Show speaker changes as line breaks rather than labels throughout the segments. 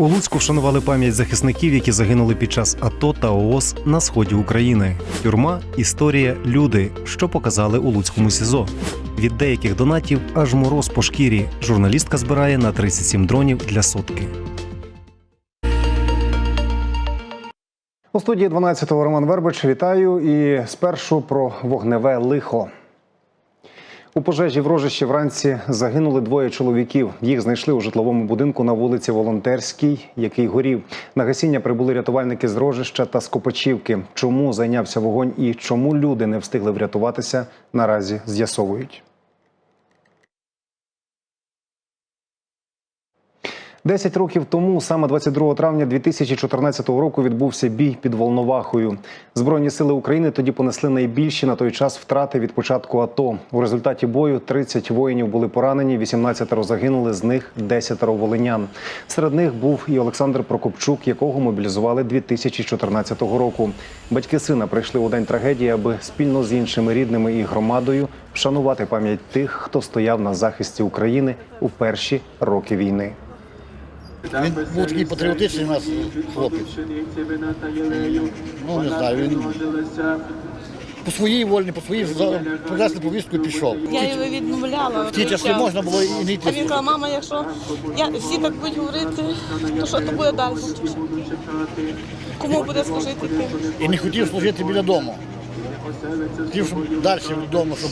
У Луцьку вшанували пам'ять захисників, які загинули під час АТО та ООС на сході України. Тюрма, історія, люди, що показали у Луцькому СІЗО. Від деяких донатів аж мороз по шкірі. Журналістка збирає на 37 дронів для сотки. У студії 12-го Роман Вербич. Вітаю. І спершу про вогневе лихо. У пожежі в рожищі вранці загинули двоє чоловіків. Їх знайшли у житловому будинку на вулиці Волонтерській, який горів. На гасіння прибули рятувальники з рожища та Скопачівки. Чому зайнявся вогонь і чому люди не встигли врятуватися, наразі з'ясовують. Десять років тому, саме 22 травня 2014 року, відбувся бій під Волновахою. Збройні сили України тоді понесли найбільші на той час втрати від початку АТО. У результаті бою 30 воїнів були поранені, 18 загинули, з них 10 волинян. Серед них був і Олександр Прокопчук, якого мобілізували 2014 року. Батьки сина прийшли у день трагедії, аби спільно з іншими рідними і громадою вшанувати пам'ять тих, хто стояв на захисті України у перші роки війни.
Він був такий патріотичний у нас хлопець. Ну, не знаю, він по своїй волі, по своїй принесли повістку і пішов.
Я його відмовляла.
В ті часи можна було і не
А він каже, мама, якщо я, всі так будуть говорити, то що то буде далі? Кому буде служити ти?
І не хотів служити біля дому. Хотів, щоб далі вдома, щоб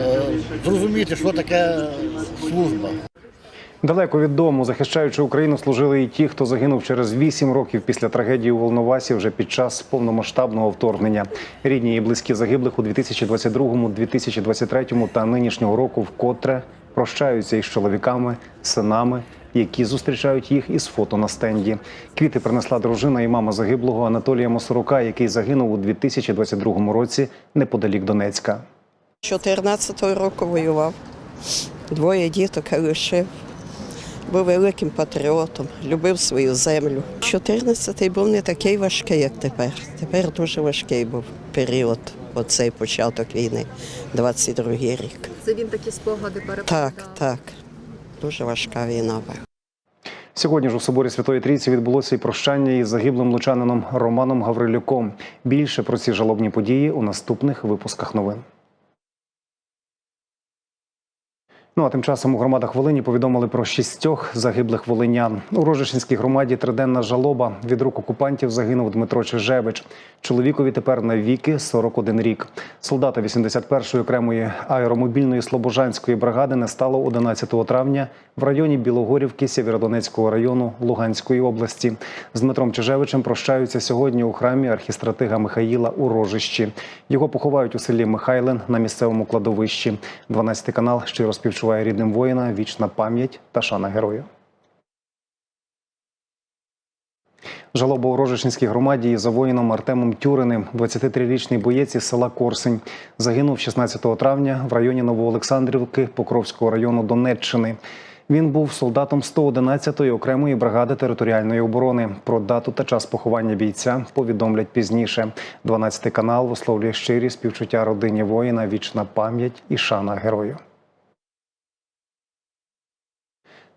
е, зрозуміти, що таке служба.
Далеко від дому, захищаючи Україну, служили і ті, хто загинув через вісім років після трагедії у Волновасі вже під час повномасштабного вторгнення. Рідні і близькі загиблих у 2022, 2023 та нинішнього року вкотре прощаються із чоловіками, синами, які зустрічають їх із фото на стенді. Квіти принесла дружина і мама загиблого Анатолія Мосорука, який загинув у 2022 році неподалік Донецька.
14-го року воював. Двоє діток лишив. Був великим патріотом, любив свою землю. 14-й був не такий важкий, як тепер. Тепер дуже важкий був період, оцей початок війни, 22-й рік.
Це він такі спогади переповідав.
Так, так. Дуже важка війна була.
Сьогодні ж у соборі Святої Трійці відбулося і прощання із загиблим лучанином Романом Гаврилюком. Більше про ці жалобні події у наступних випусках новин. Ну а тим часом у громадах Волині повідомили про шістьох загиблих волинян. У Рожешинській громаді триденна жалоба від рук окупантів загинув Дмитро Чижевич. Чоловікові тепер на віки 41 рік. Солдата 81-ї окремої аеромобільної Слобожанської бригади не стало 11 травня в районі Білогорівки Сєвєродонецького району Луганської області. З Дмитром Чижевичем прощаються сьогодні у храмі архістратига Михаїла у Рожищі. Його поховають у селі Михайлен на місцевому кладовищі. 12 канал щиро співчуває рідним воїна, вічна пам'ять та шана герою. Жалоба у Рожичинській громаді за воїном Артемом Тюриним, 23-річний боєць із села Корсень, загинув 16 травня в районі Новоолександрівки Покровського району Донеччини. Він був солдатом 111-ї окремої бригади територіальної оборони. Про дату та час поховання бійця повідомлять пізніше. 12 канал висловлює щирі співчуття родині воїна, вічна пам'ять і шана герою.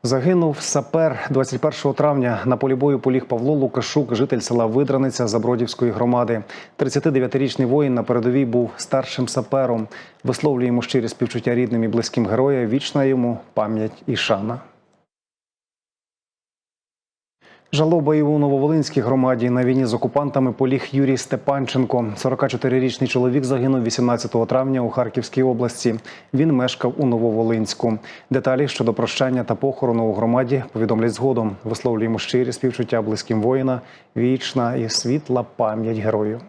Загинув сапер 21 травня. На полі бою поліг Павло Лукашук, житель села Видраниця Забродівської громади. 39-річний воїн на передовій був старшим сапером. Висловлюємо щирі співчуття рідним і близьким героя. Вічна йому пам'ять і шана. Жалоба і у Нововолинській громаді на війні з окупантами поліг Юрій Степанченко. 44-річний чоловік загинув 18 травня у Харківській області. Він мешкав у Нововолинську. Деталі щодо прощання та похорону у громаді повідомлять згодом. Висловлюємо щирі співчуття близьким воїна, вічна і світла пам'ять герою.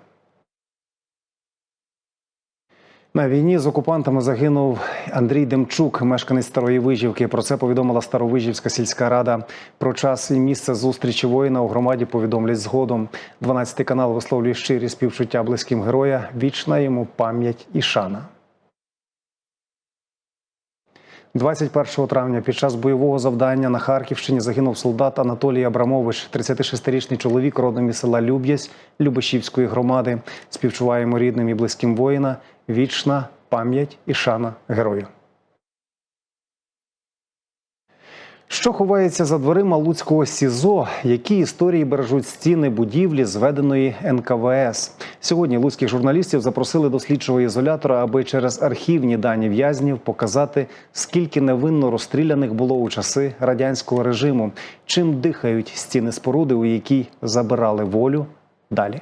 На війні з окупантами загинув Андрій Демчук, мешканець Старої Вижівки. Про це повідомила Старовижівська сільська рада. Про час і місце зустрічі воїна у громаді повідомлять згодом. 12 канал висловлює щирі співчуття близьким героя. Вічна йому пам'ять і шана. 21 травня під час бойового завдання на Харківщині загинув солдат Анатолій Абрамович, 36-річний чоловік родом із села Люб'язь Любешівської громади. Співчуваємо рідним і близьким воїна. Вічна пам'ять і шана герою. Що ховається за дверима Луцького СІЗО? Які історії бережуть стіни будівлі, зведеної НКВС? Сьогодні луцьких журналістів запросили до слідчого ізолятора, аби через архівні дані в'язнів показати, скільки невинно розстріляних було у часи радянського режиму, чим дихають стіни споруди, у якій забирали волю. Далі.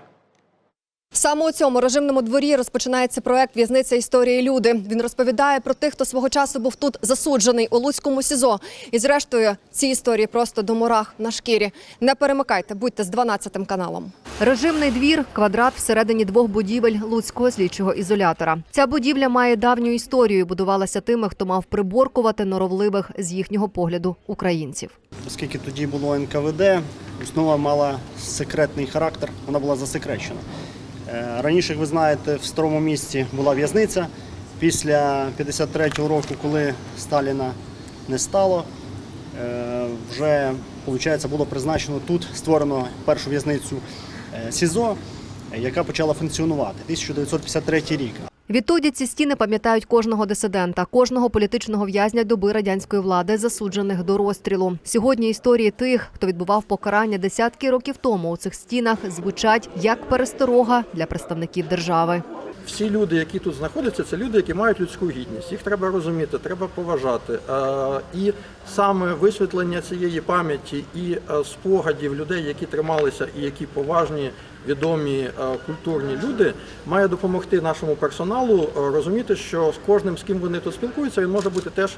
Саме у цьому режимному дворі розпочинається проект В'язниця історії люди. Він розповідає про тих, хто свого часу був тут засуджений у Луцькому СІЗО. І зрештою, ці історії просто до мурах на шкірі. Не перемикайте, будьте з 12 каналом. Режимний двір квадрат всередині двох будівель Луцького слідчого ізолятора. Ця будівля має давню історію. Будувалася тими, хто мав приборкувати норовливих з їхнього погляду українців.
Оскільки тоді було НКВД, основа мала секретний характер, вона була засекречена. Е, Раніше, як ви знаєте, в старому місті була в'язниця. Після 53-го року, коли Сталіна не стало, е, вже виходить, було призначено тут, створено першу в'язницю е, СІЗО, яка почала функціонувати 1953 рік.
Відтоді ці стіни пам'ятають кожного дисидента, кожного політичного в'язня доби радянської влади, засуджених до розстрілу. Сьогодні історії тих, хто відбував покарання десятки років тому у цих стінах, звучать як пересторога для представників держави.
Всі люди, які тут знаходяться, це люди, які мають людську гідність. Їх треба розуміти, треба поважати. І саме висвітлення цієї пам'яті і е, спогадів людей, які трималися і які поважні, відомі е, культурні люди, має допомогти нашому персоналу е, розуміти, що з кожним, з ким вони тут спілкуються, він може бути теж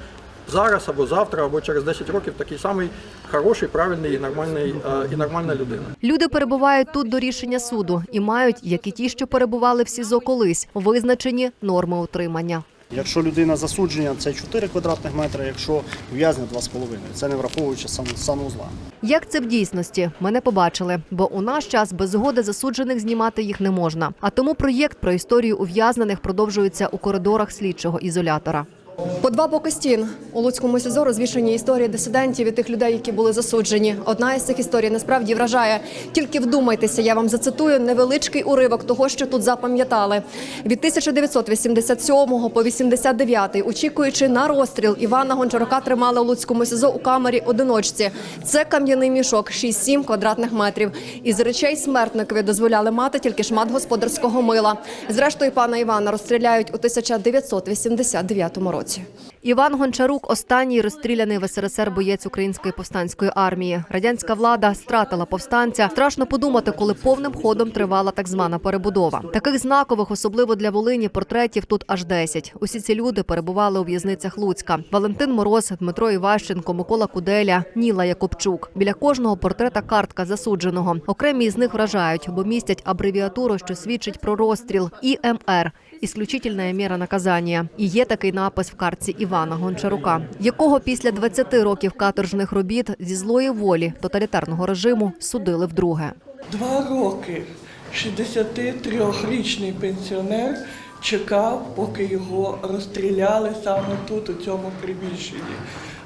зараз або завтра, або через 10 років такий самий хороший, правильний і нормальний е, і нормальна людина.
Люди перебувають тут до рішення суду і мають, як і ті, що перебували в СІЗО колись, визначені норми утримання.
Якщо людина засудження, це 4 квадратних метри, якщо в'язня 2,5. Це не враховуючи санузла.
Як це в дійсності? Ми не побачили, бо у наш час без згоди засуджених знімати їх не можна. А тому проєкт про історію ув'язнених продовжується у коридорах слідчого ізолятора. По два боки стін у Луцькому СІЗО розвішені історії дисидентів і тих людей, які були засуджені. Одна із цих історій насправді вражає. Тільки вдумайтеся, я вам зацитую невеличкий уривок того, що тут запам'ятали. Від 1987 по 89, очікуючи на розстріл, Івана Гончарука тримали у Луцькому СІЗО у камері одиночці. Це кам'яний мішок 6-7 квадратних метрів. Із речей смертникові дозволяли мати тільки шмат господарського мила. Зрештою, пана Івана розстріляють у 1989 році. Іван Гончарук останній розстріляний в СРСР боєць української повстанської армії. Радянська влада стратила повстанця. Страшно подумати, коли повним ходом тривала так звана перебудова. Таких знакових, особливо для Волині, портретів тут аж 10. Усі ці люди перебували у в'язницях Луцька. Валентин Мороз, Дмитро Іващенко, Микола Куделя, Ніла Якобчук. Біля кожного портрета картка засудженого. Окремі із них вражають, бо містять абревіатуру, що свідчить про розстріл ІМР. Ісключительна міра наказання. І є такий напис в картці Івана Гончарука, якого після 20 років каторжних робіт зі злої волі тоталітарного режиму судили вдруге.
Два роки 63-річний пенсіонер чекав, поки його розстріляли саме тут, у цьому приміщенні.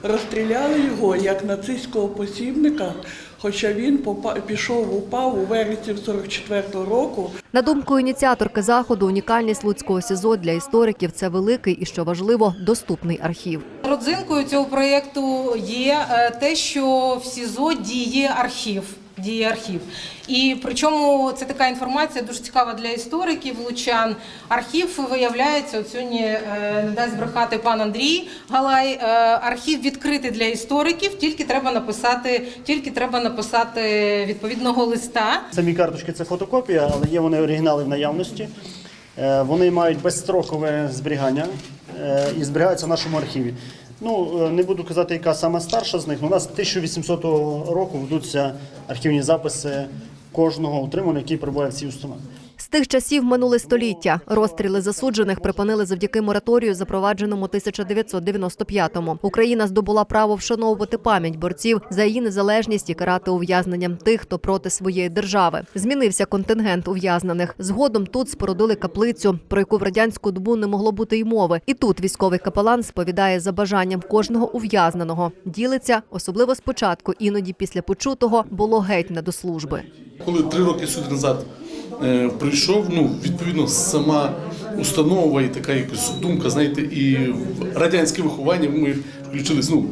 Розстріляли його як нацистського посібника, хоча він пішов, упав у вересні 44-го року.
На думку ініціаторки заходу, унікальність Луцького СІЗО для істориків це великий і що важливо, доступний архів.
Родзинкою цього проєкту є е, те, що в СІЗО діє архів. Діє архів. І причому це така інформація дуже цікава для істориків, лучан. Архів виявляється, от сьогодні е, не дасть брехати пан Андрій Галай. е, Архів відкритий для істориків, тільки треба написати, тільки треба написати відповідного листа.
Самі карточки це фотокопія, але є вони оригінали в наявності. Е, Вони мають безстрокове зберігання і зберігаються в нашому архіві. Ну, е, не буду казати, яка сама старша з них, у нас 1800 року ведуться архівні записи кожного утримання, який перебуває в цій установі.
Тих часів минуле століття. Розстріли засуджених припинили завдяки мораторію, запровадженому 1995-му. Україна здобула право вшановувати пам'ять борців за її незалежність і карати ув'язненням тих, хто проти своєї держави. Змінився контингент ув'язнених. Згодом тут спорудили каплицю, про яку в радянську добу не могло бути й мови. І тут військовий капелан сповідає за бажанням кожного ув'язненого. Ділиться, особливо спочатку, іноді після почутого було геть не до служби.
Коли три роки сюди назад прийшов, ну відповідно сама установа і така якась думка, знаєте, і радянське виховання ми включились. Ну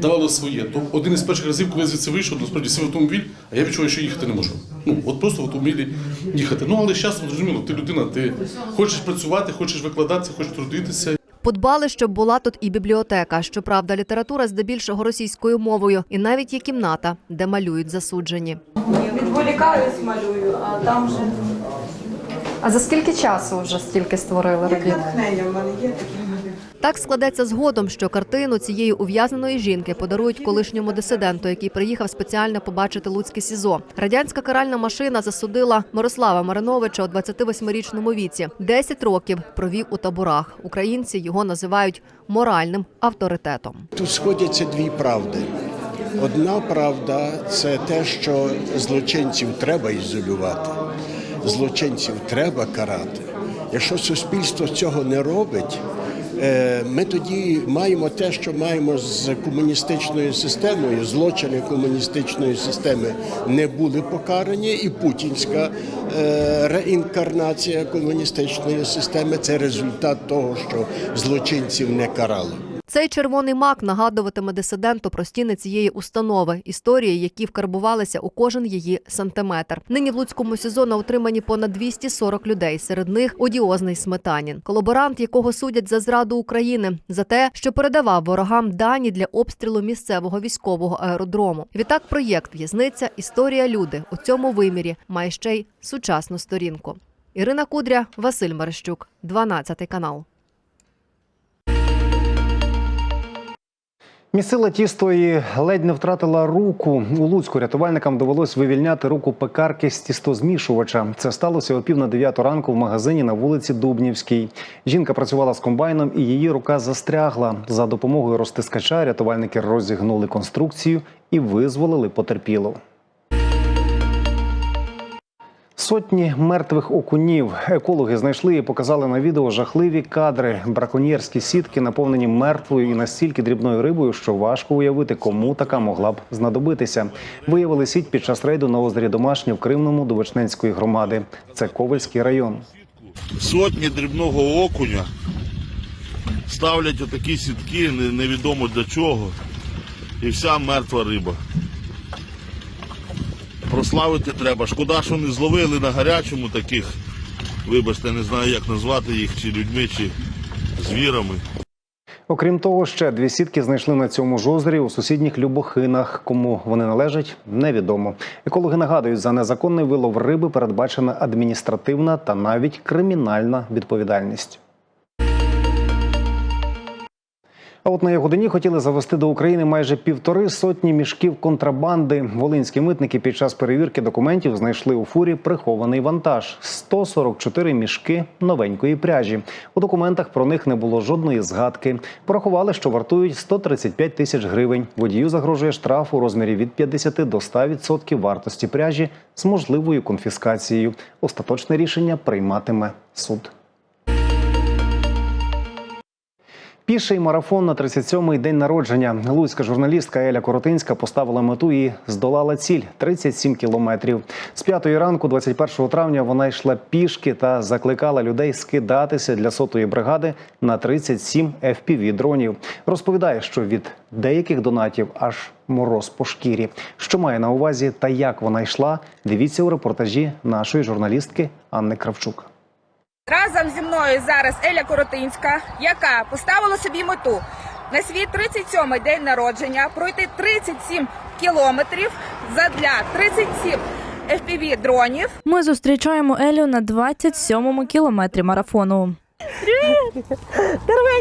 давало своє. То один із перших разів, коли я звідси вийшов, насправді сів автомобіль, а я відчуваю, що їхати не можу. Ну от просто в автомобілі їхати. Ну але з часом зрозуміло, ти людина, ти хочеш працювати, хочеш викладатися, хочеш трудитися.
Подбали, щоб була тут і бібліотека. Щоправда, література здебільшого російською мовою, і навіть є кімната, де малюють засуджені.
Відволікаюсь, малюю, а там вже
А за скільки часу вже стільки створили
як натхнення в мене є малюю.
Так складеться згодом, що картину цієї ув'язненої жінки подарують колишньому дисиденту, який приїхав спеціально побачити Луцьке СІЗО. Радянська каральна машина засудила Мирослава Мариновича у 28-річному віці. 10 років провів у таборах. Українці його називають моральним авторитетом.
Тут сходяться дві правди. Одна правда це те, що злочинців треба ізолювати, злочинців треба карати. Якщо суспільство цього не робить, ми тоді маємо те, що маємо з комуністичною системою. Злочини комуністичної системи не були покарані, і путінська е, реінкарнація комуністичної системи це результат того, що злочинців не карали.
Цей червоний мак нагадуватиме дисиденту про стіни цієї установи, історії, які вкарбувалися у кожен її сантиметр. Нині в Луцькому СІЗО на утриманні понад 240 людей. Серед них одіозний сметанін, колаборант, якого судять за зраду України, за те, що передавав ворогам дані для обстрілу місцевого військового аеродрому. Відтак, проєкт В'язниця Історія люди у цьому вимірі має ще й сучасну сторінку. Ірина Кудря, Василь Мерещук, 12 канал.
Місила тістої ледь не втратила руку. У Луцьку рятувальникам довелось вивільняти руку пекарки з тістозмішувача. Це сталося о пів на дев'яту ранку в магазині на вулиці Дубнівській. Жінка працювала з комбайном і її рука застрягла. За допомогою розтискача рятувальники розігнули конструкцію і визволили потерпілу. Сотні мертвих окунів екологи знайшли і показали на відео жахливі кадри. Браконьєрські сітки наповнені мертвою і настільки дрібною рибою, що важко уявити, кому така могла б знадобитися. Виявили сіть під час рейду на озері Домашнє в Кривному Довечненської громади. Це Ковальський район.
сотні дрібного окуня ставлять отакі сітки, невідомо для чого, і вся мертва риба. Прославити треба. Шкода, що не зловили на гарячому таких, вибачте, не знаю, як назвати їх, чи людьми, чи звірами.
Окрім того, ще дві сітки знайшли на цьому ж озері у сусідніх Любохинах. Кому вони належать, невідомо. Екологи нагадують, за незаконний вилов риби передбачена адміністративна та навіть кримінальна відповідальність. А от на Ягодині хотіли завести до України майже півтори сотні мішків контрабанди. Волинські митники під час перевірки документів знайшли у фурі прихований вантаж 144 мішки новенької пряжі. У документах про них не було жодної згадки. Порахували, що вартують 135 тисяч гривень. Водію загрожує штраф у розмірі від 50 до 100% вартості пряжі з можливою конфіскацією. Остаточне рішення прийматиме суд. Піший марафон на 37-й день народження. Луцька журналістка Еля Коротинська поставила мету і здолала ціль 37 кілометрів. З п'ятої ранку, 21 травня, вона йшла пішки та закликала людей скидатися для сотої бригади на 37 fpv дронів. Розповідає, що від деяких донатів аж мороз по шкірі. Що має на увазі та як вона йшла? Дивіться у репортажі нашої журналістки Анни Кравчук.
Разом зі мною зараз Еля Коротинська, яка поставила собі мету на свій 37-й день народження пройти 37 кілометрів задля 37 FPV дронів.
Ми зустрічаємо Елю на 27-му кілометрі марафону.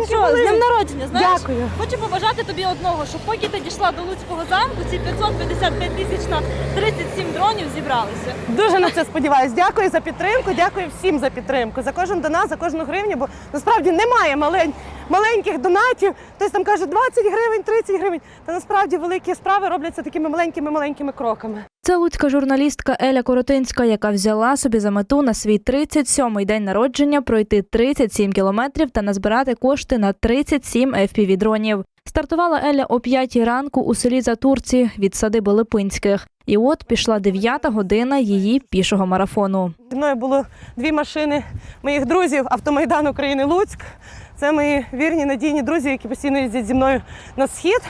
Що, з днем народження, знаєш? Дякую. Хочу побажати тобі одного, щоб поки ти дійшла до Луцького замку, ці 555 тисяч на 37 дронів зібралися.
Дуже на це сподіваюся. Дякую за підтримку. Дякую всім за підтримку. За кожен донат, за кожну гривню, бо насправді немає малень, маленьких донатів. Хтось там каже 20 гривень, 30 гривень. Та насправді великі справи робляться такими маленькими маленькими кроками.
Це луцька журналістка Еля Коротинська, яка взяла собі за мету на свій 37-й день народження пройти 37 кілометрів та назбирати кошти на 37 fpv дронів. Стартувала Еля о 5 ранку у селі Затурці від садиби Липинських. І от пішла 9 година її пішого марафону.
Мною було дві машини моїх друзів Автомайдан України Луцьк. Це мої вірні надійні друзі, які постійно їздять зі мною на схід.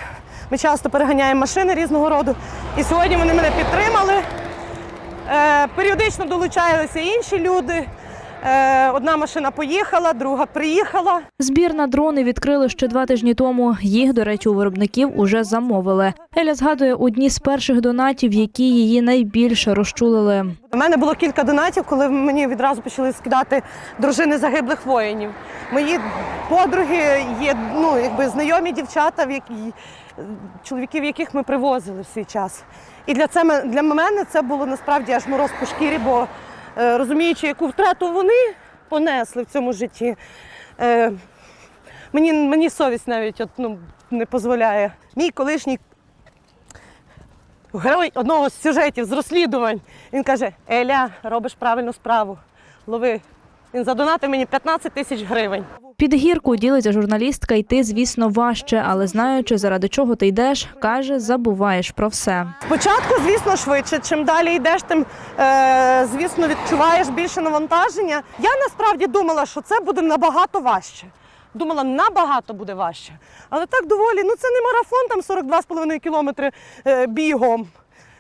Ми часто переганяємо машини різного роду. І сьогодні вони мене підтримали. Е, періодично долучалися інші люди. Е, одна машина поїхала, друга приїхала.
Збір на дрони відкрили ще два тижні тому. Їх, до речі, у виробників уже замовили. Еля згадує одні з перших донатів, які її найбільше розчулили.
У мене було кілька донатів, коли мені відразу почали скидати дружини загиблих воїнів. Мої подруги є ну, якби знайомі дівчата, в які, чоловіків, яких ми привозили в свій час. І для, це, для мене це було насправді аж мороз по шкірі, бо е, розуміючи, яку втрату вони понесли в цьому житті, е, мені, мені совість навіть от, ну, не дозволяє. Мій колишній герой одного з сюжетів з розслідувань. Він каже: Еля, робиш правильну справу. Лови. Він задонатив мені 15 тисяч гривень.
Під гірку ділиться журналістка йти, звісно, важче, але знаючи, заради чого ти йдеш, каже, забуваєш про все.
Спочатку, звісно, швидше. Чим далі йдеш, тим е, звісно відчуваєш більше навантаження. Я насправді думала, що це буде набагато важче. Думала, набагато буде важче. Але так доволі, ну це не марафон, там 42,5 кілометри е, бігом.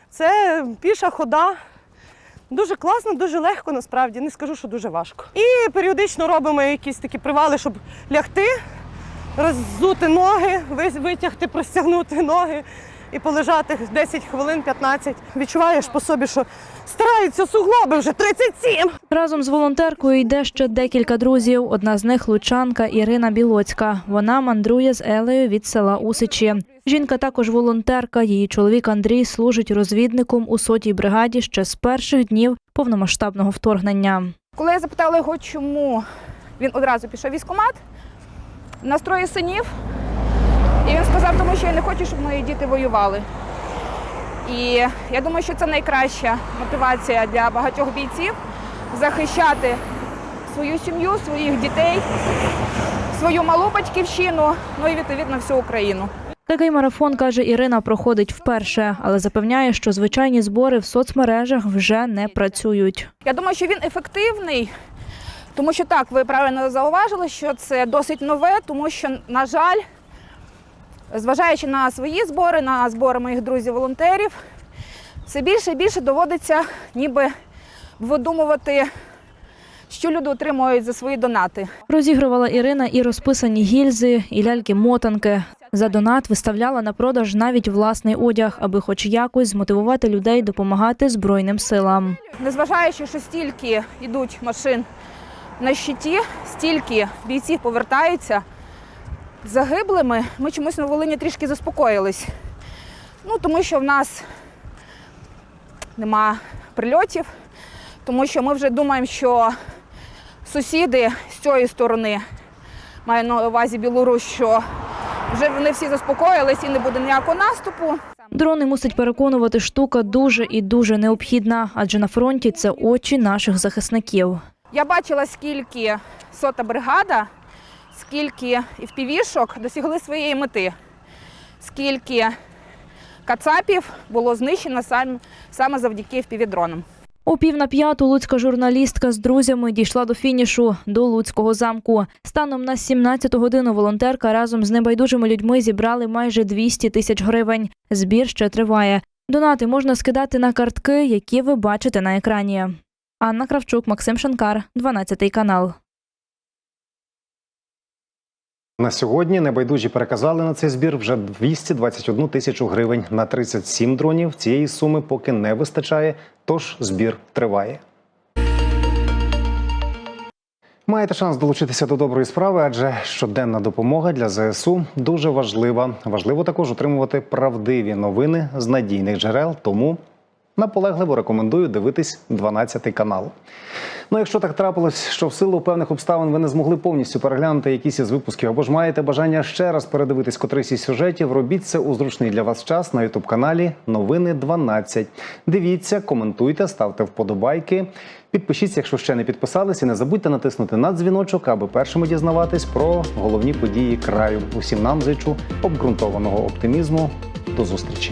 Це піша хода. Дуже класно, дуже легко, насправді. Не скажу, що дуже важко. І періодично робимо якісь такі привали, щоб лягти, роззути ноги, витягти, простягнути ноги і полежати 10 хвилин, 15. Відчуваєш по собі, що стараються суглоби вже 37.
Разом з волонтеркою йде ще декілька друзів. Одна з них лучанка Ірина Білоцька. Вона мандрує з Елею від села Усичі. Жінка також волонтерка. Її чоловік Андрій служить розвідником у сотій бригаді ще з перших днів повномасштабного вторгнення.
Коли я запитала його, чому він одразу пішов військкомат, у нас троє синів, і він сказав, тому що я не хочу, щоб мої діти воювали. І я думаю, що це найкраща мотивація для багатьох бійців захищати свою сім'ю, своїх дітей, свою малу батьківщину, ну і відповідно всю Україну.
Такий марафон, каже Ірина, проходить вперше, але запевняє, що звичайні збори в соцмережах вже не працюють.
Я думаю, що він ефективний, тому що так, ви правильно зауважили, що це досить нове, тому що, на жаль, зважаючи на свої збори, на збори моїх друзів-волонтерів, все більше і більше доводиться ніби видумувати, що люди отримують за свої донати.
Розігрувала Ірина і розписані гільзи, і ляльки-мотанки. За донат виставляла на продаж навіть власний одяг, аби хоч якось змотивувати людей допомагати Збройним силам.
Незважаючи, що стільки йдуть машин на щиті, стільки бійців повертаються загиблими, ми чомусь на Волині трішки заспокоїлись. Ну, тому що в нас нема прильотів, тому що ми вже думаємо, що сусіди з цієї сторони, маю на увазі Білорусь, що вже вони всі заспокоїлись і не буде ніякого наступу.
Дрони мусить переконувати штука дуже і дуже необхідна, адже на фронті це очі наших захисників.
Я бачила, скільки сота бригада, скільки впівішок досягли своєї мети, скільки кацапів було знищено саме завдяки впівдронам.
У пів на п'яту луцька журналістка з друзями дійшла до фінішу до Луцького замку. Станом на 17 годину волонтерка разом з небайдужими людьми зібрали майже 200 тисяч гривень. Збір ще триває. Донати можна скидати на картки, які ви бачите на екрані. Анна Кравчук, Максим Шанкар, 12 канал.
На сьогодні небайдужі переказали на цей збір вже 221 тисячу гривень на 37 дронів. Цієї суми поки не вистачає, тож збір триває. Маєте шанс долучитися до доброї справи, адже щоденна допомога для ЗСУ дуже важлива. Важливо також отримувати правдиві новини з надійних джерел. Тому наполегливо рекомендую дивитись 12 канал. Ну, якщо так трапилось, що в силу певних обставин ви не змогли повністю переглянути якісь із випусків, або ж маєте бажання ще раз передивитись котрийсь із сюжетів, робіть це у зручний для вас час на ютуб каналі Новини 12. Дивіться, коментуйте, ставте вподобайки. Підпишіться, якщо ще не підписались, і не забудьте натиснути на дзвіночок, аби першими дізнаватись про головні події краю. Усім нам зичу обґрунтованого оптимізму. До зустрічі.